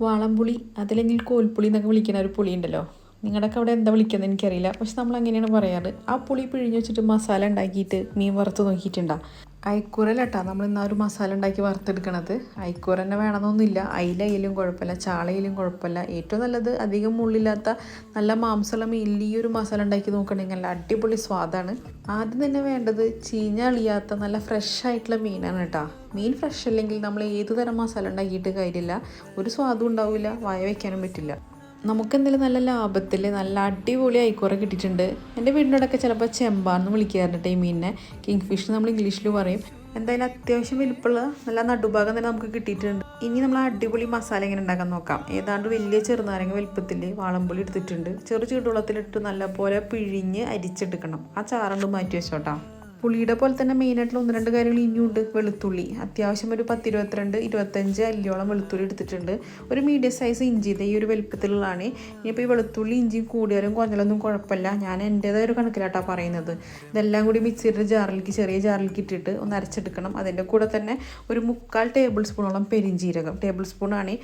വാളംപുളി അതല്ലെങ്കിൽ കോൽപ്പുളി എന്നൊക്കെ വിളിക്കുന്ന ഒരു പുളി ഉണ്ടല്ലോ. നിങ്ങളുടെയൊക്കെ അവിടെ എന്താ വിളിക്കുന്നത് എനിക്കറിയില്ല. പക്ഷെ നമ്മൾ അങ്ങനെയാണ് പറയാറ്. ആ പുളി പിഴിഞ്ഞ് വെച്ചിട്ട് മസാല ഉണ്ടാക്കിയിട്ട് മീൻ വറുത്ത് നോക്കിയിട്ടുണ്ടോ? അയക്കൂരലട്ടാ നമ്മൾ ഇന്ന് ഒരു മസാല ഉണ്ടാക്കി വറുത്തെടുക്കണത്. അയക്കൂറ തന്നെ വേണമെന്നൊന്നുമില്ല. അയിലയിലും കുഴപ്പമില്ല. ചാളയിലും കുഴപ്പമില്ല. ഏറ്റവും നല്ലത് അധികം മുള്ളില്ലാത്ത നല്ല മാംസമുള്ള മീനിൽ ഒരു മസാല ഉണ്ടാക്കി നോക്കണമെങ്കിൽ നല്ല അടിപൊളി സ്വാദാണ്. ആദ്യം തന്നെ വേണ്ടത് ചീഞ്ഞ അളിയാത്ത നല്ല ഫ്രഷ് ആയിട്ടുള്ള മീനാണ് കേട്ടോ. മീൻ ഫ്രഷ് അല്ലെങ്കിൽ നമ്മൾ ഏത് തരം മസാല ഉണ്ടാക്കിയിട്ട് കാര്യമില്ല. ഒരു സ്വാദും ഉണ്ടാവില്ല. വായ വയ്ക്കാനും പറ്റില്ല. നമുക്കെന്തെങ്കിലും നല്ല ലാഭത്തിൽ നല്ല അടിപൊളി ഐക്കൂറ കിട്ടിയിട്ടുണ്ട്. എന്റെ വീടിനോടൊക്കെ ചിലപ്പോൾ ചെമ്പാന്ന് വിളിക്കാറുണ്ട് ഈ മീനിനെ. കിങ് ഫിഷ് നമ്മൾ ഇംഗ്ലീഷിൽ പറയും. എന്തായാലും അത്യാവശ്യം വലിപ്പമുള്ള നല്ല നടുഭാഗം തന്നെ നമുക്ക് കിട്ടിയിട്ടുണ്ട്. ഇനി നമ്മൾ അടിപൊളി മസാല എങ്ങനെ ഉണ്ടാക്കാൻ നോക്കാം. ഏതാണ്ട് വലിയ ചെറുനാരങ്ങ വലിപ്പത്തിൽ വാളമ്പുളി എടുത്തിട്ടുണ്ട്. ചെറു ചൂടുവെള്ളത്തിലിട്ട് നല്ലപോലെ പിഴിഞ്ഞ് അരിച്ചെടുക്കണം. ആ ചാറുണ്ട് മാറ്റി വെച്ചോട്ടാ. പുളിയുടെ പോലെ തന്നെ മെയിനായിട്ടുള്ള ഒന്ന് രണ്ട് കാര്യങ്ങൾ ഇനിയുണ്ട് വെളുത്തുള്ളി. അത്യാവശ്യം ഒരു പത്ത് ഇരുപത്തിരണ്ട് ഇരുപത്തഞ്ച് അല്ലിയോളം വെളുത്തുള്ളി എടുത്തിട്ടുണ്ട്. ഒരു മീഡിയം സൈസ് ഇഞ്ചി ഇത് ഈ ഒരു വലുപ്പത്തിലുള്ളതാണ്. ഇനിയിപ്പോൾ ഈ വെളുത്തുള്ളി ഇഞ്ചിയും കൂടിയാലും കുറഞ്ഞാലൊന്നും കുഴപ്പമില്ല. ഞാൻ എന്റേതായ ഒരു കണക്കിലാട്ടാണ് പറയുന്നത്. ഇതെല്ലാം കൂടി മിക്സിയുടെ ജാറിലേക്ക് ചെറിയ ജാറിലേക്ക് ഇട്ടിട്ട് ഒന്ന് അരച്ചെടുക്കണം. അതിന്റെ കൂടെ തന്നെ ഒരു മുക്കാൽ ടേബിൾ സ്പൂണോളം പെരിഞ്ചീരകം. ടേബിൾ സ്പൂണാണ്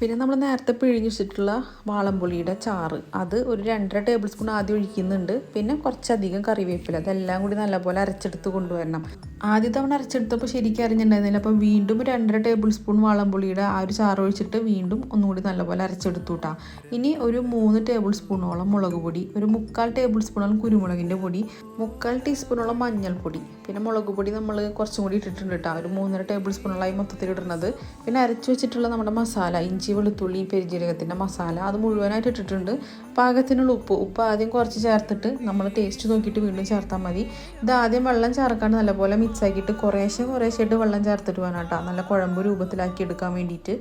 പിന്നെ നമ്മൾ നേരത്തെ പിഴിഞ്ഞ് വെച്ചിട്ടുള്ള വാളംപുളിയുടെ ചാറ്. അത് ഒരു രണ്ടര ടേബിൾ സ്പൂൺ ആദ്യം ഒഴിക്കുന്നുണ്ട്. പിന്നെ കുറച്ചധികം കറിവേപ്പില. അതെല്ലാം കൂടി നല്ലപോലെ അരച്ചെടുത്ത് കൊണ്ടുവരണം. ആദ്യ തവണ അരച്ചെടുത്തപ്പോൾ ശരിക്കും അറിഞ്ഞിട്ടുണ്ടായിരുന്നില്ല. അപ്പം വീണ്ടും രണ്ടര ടേബിൾ സ്പൂൺ വാളംപുളിയുടെ ആ ഒരു ചാറ് ഒഴിച്ചിട്ട് വീണ്ടും ഒന്നുകൂടി നല്ലപോലെ അരച്ചെടുത്തു കേട്ടോ ഇനി ഒരു മൂന്ന് ടേബിൾ സ്പൂണോളം മുളക് പൊടി ഒരു മുക്കാൽ ടേബിൾ സ്പൂണോളം കുരുമുളകിന്റെ പൊടി മുക്കാൽ ടീസ്പൂണോളം മഞ്ഞൾപ്പൊടി. പിന്നെ മുളക് പൊടി നമ്മൾ കുറച്ചും കൂടി ഇട്ടിട്ടുണ്ട് കേട്ടോ ഒരു മൂന്നര ടേബിൾ സ്പൂണോളായി മൊത്തത്തിൽ ഇടുന്നത് പിന്നെ അരച്ചു വെച്ചിട്ടുള്ള നമ്മുടെ മസാല ഇഞ്ചി വെളുത്തുള്ളി പെരിഞ്ജീരകത്തിന്റെ മസാല അത് മുഴുവനായിട്ട് ഇട്ടിട്ടുണ്ട്. പാകത്തിനുള്ള ഉപ്പ് ഉപ്പ് ആദ്യം കുറച്ച് ചേർത്തിട്ട് നമ്മൾ ടേസ്റ്റ് നോക്കിയിട്ട് വീണ്ടും ചേർത്താൽ മതി. ഇത് ആദ്യം വെള്ളം ചേർക്കാണ്ട് നല്ലപോലെ മിക്സ് ആക്കിയിട്ട് കുറേശ്ശെ കുറേശ്ശായിട്ട് വെള്ളം ചേർത്തിട്ട് വേണം കേട്ടോ. നല്ല കുഴമ്പ് രൂപത്തിലാക്കി എടുക്കാൻ വേണ്ടിയിട്ട്.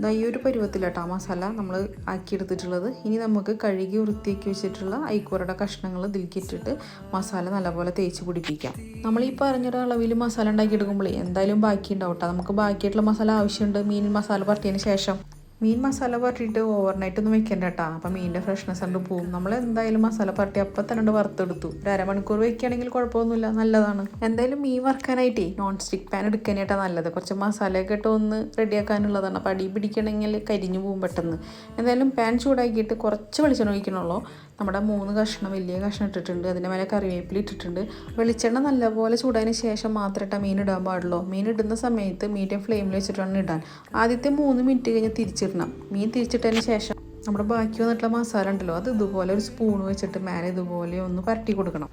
ഇതാ ഈ ഒരു പരുവത്തിലാട്ടോ മസാല നമ്മൾ ആക്കിയെടുത്തിട്ടുള്ളത് ഇനി നമുക്ക് കഴുകി വൃത്തിയാക്കി വെച്ചിട്ടുള്ള ഐക്കൂറയുടെ കഷ്ണങ്ങൾ ദിൽക്കിട്ടിട്ട് മസാല നല്ലപോലെ തേച്ച് പിടിപ്പിക്കാം. നമ്മൾ ഈ പറഞ്ഞൊരു അളവിൽ മസാല ഉണ്ടാക്കി എടുക്കുമ്പോൾ എന്തായാലും ബാക്കി ഉണ്ടാവും നമുക്ക് ബാക്കിയായിട്ടുള്ള മസാല ആവശ്യമുണ്ട്. മീൻ മസാല പറ്റിയതിന് ശേഷം മീൻ മസാല പരട്ടിയിട്ട് ഓവർനൈറ്റ് ഒന്നും വെക്കണ്ട കേട്ടോ അപ്പം മീനിന്റെ ഫ്രഷ്നെസ് കണ്ട് പോവും. നമ്മൾ എന്തായാലും മസാല പരട്ടി അപ്പം തന്നെ വറുത്തെടുത്തു. ഒരു അരമണിക്കൂർ വെക്കുകയാണെങ്കിൽ കുഴപ്പമൊന്നുമില്ല. നല്ലതാണ്. എന്തായാലും മീൻ വറുക്കാനായിട്ടേ നോൺ സ്റ്റിക്ക് പാൻ എടുക്കാനായിട്ടാണ് നല്ലത്. കുറച്ച് മസാലയൊക്കെ ഇട്ട് ഒന്ന് റെഡിയാക്കാനുള്ളതാണ്. അപ്പം അടി പിടിക്കണമെങ്കിൽ കരിഞ്ഞു പോകും പെട്ടെന്ന്. എന്തായാലും പാൻ ചൂടാക്കിയിട്ട് കുറച്ച് വെളിച്ചെണ്ണ ഒഴിക്കണുള്ളൂ നമ്മുടെ മൂന്ന് കഷ്ണം വലിയ കഷ്ണം ഇട്ടിട്ടുണ്ട്. അതിന്റെ മേലെ കറിവേപ്പില ഇട്ടിട്ടുണ്ട്. വെളിച്ചെണ്ണ നല്ലപോലെ ചൂടായതിന് ശേഷം മാത്രം ഇട്ടാൽ മീൻ ഇടാൻ പാടുള്ളൂ. മീൻ ഇടുന്ന സമയത്ത് മീഡിയം ഫ്ലെയിമിൽ വെച്ചിട്ടാണ് ഇടാൻ. ആദ്യത്തെ മൂന്ന് മിനിറ്റ് കഴിഞ്ഞ് തിരിച്ചിടണം. മീൻ തിരിച്ചിട്ടതിന് ശേഷം നമ്മുടെ ബാക്കി വന്നിട്ടുള്ള മസാല ഉണ്ടല്ലോ അത് ഇതുപോലെ ഒരു സ്പൂൺ വെച്ചിട്ട് മേലെ ഇതുപോലെ ഒന്ന് പരട്ടി കൊടുക്കണം.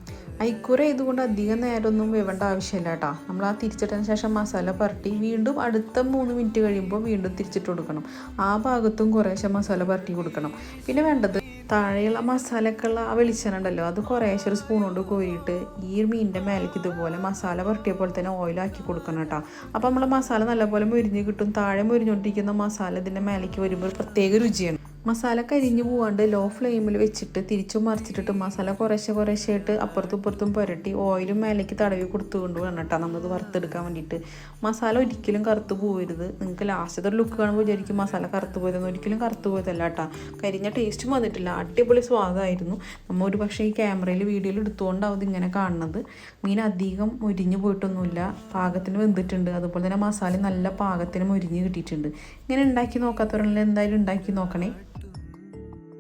ഐക്കൂര ഇതുകൊണ്ട് അധികം നേരമൊന്നും വേവേണ്ട ആവശ്യമില്ല കേട്ടോ. നമ്മൾ ആ തിരിച്ചിട്ടതിന് ശേഷം മസാല പരട്ടി വീണ്ടും അടുത്ത മൂന്ന് മിനിറ്റ് കഴിയുമ്പോൾ വീണ്ടും തിരിച്ചിട്ട് കൊടുക്കണം. ആ ഭാഗത്തും കുറേശ്ശെ മസാല പരട്ടി കൊടുക്കണം. പിന്നെ വേണ്ടത് താഴെയുള്ള മസാലക്കുള്ള ആ വെളിച്ചെണ്ണ ഉണ്ടല്ലോ അത് കുറേശ്ശെ ഒരു സ്പൂൺ കൊണ്ട് കോരിയിട്ട് ഈ മീനിന്റെ മേലേക്ക് ഇതുപോലെ മസാല പുരട്ടിയ പോലെ തന്നെ ഓയിലാക്കി കൊടുക്കണം കേട്ടോ. അപ്പോൾ നമ്മൾ മസാല നല്ലപോലെ മുരിഞ്ഞ് കിട്ടും താഴെ മുരിഞ്ഞുകൊണ്ടിരിക്കുന്ന മസാല ഇതിന്റെ മേലേക്ക് വരുമ്പോൾ പ്രത്യേക രുചിയാണ്. മസാല കരിഞ്ഞു പോവാണ്ട് ലോ ഫ്ലെയിമിൽ വെച്ചിട്ട് തിരിച്ചു മറിച്ചിട്ടിട്ട് മസാല കുറേശ്ശെ കുറേശ്ശെ ആയിട്ട് അപ്പുറത്തും ഇപ്പുറത്തും പുരട്ടി ഓയിലും മേലേക്ക് തടവി കൊടുത്തുകൊണ്ട് വേണം കേട്ടോ നമ്മളിത് വറുത്തെടുക്കാൻ വേണ്ടിയിട്ട്. മസാല ഒരിക്കലും കറുത്ത് പോകരുത് നിങ്ങൾക്ക് ലാസ്റ്റത്തെ ലുക്ക് കാണുമ്പോൾ വിചാരിക്കും മസാല കറുത്ത് പോയതെന്ന്. ഒരിക്കലും കറുത്ത് പോയതല്ല കേട്ടോ. കരിഞ്ഞ ടേസ്റ്റും വന്നിട്ടില്ല. അടിപൊളി സ്വാദായിരുന്നു. നമ്മൾ ഒരു പക്ഷേ ഈ ക്യാമറയിൽ വീഡിയോയിൽ എടുത്തുകൊണ്ടാവും ഇങ്ങനെ കാണുന്നത്. മീൻ അധികം മുരിഞ്ഞു പോയിട്ടൊന്നുമില്ല. പാകത്തിന് വെന്തിട്ടുണ്ട്. അതുപോലെ തന്നെ മസാല നല്ല പാകത്തിന് മുരിഞ്ഞ് കിട്ടിയിട്ടുണ്ട്. ഇങ്ങനെ ഉണ്ടാക്കി നോക്കാത്തവരെല്ലാം എന്തായാലും ഉണ്ടാക്കി നോക്കണേ.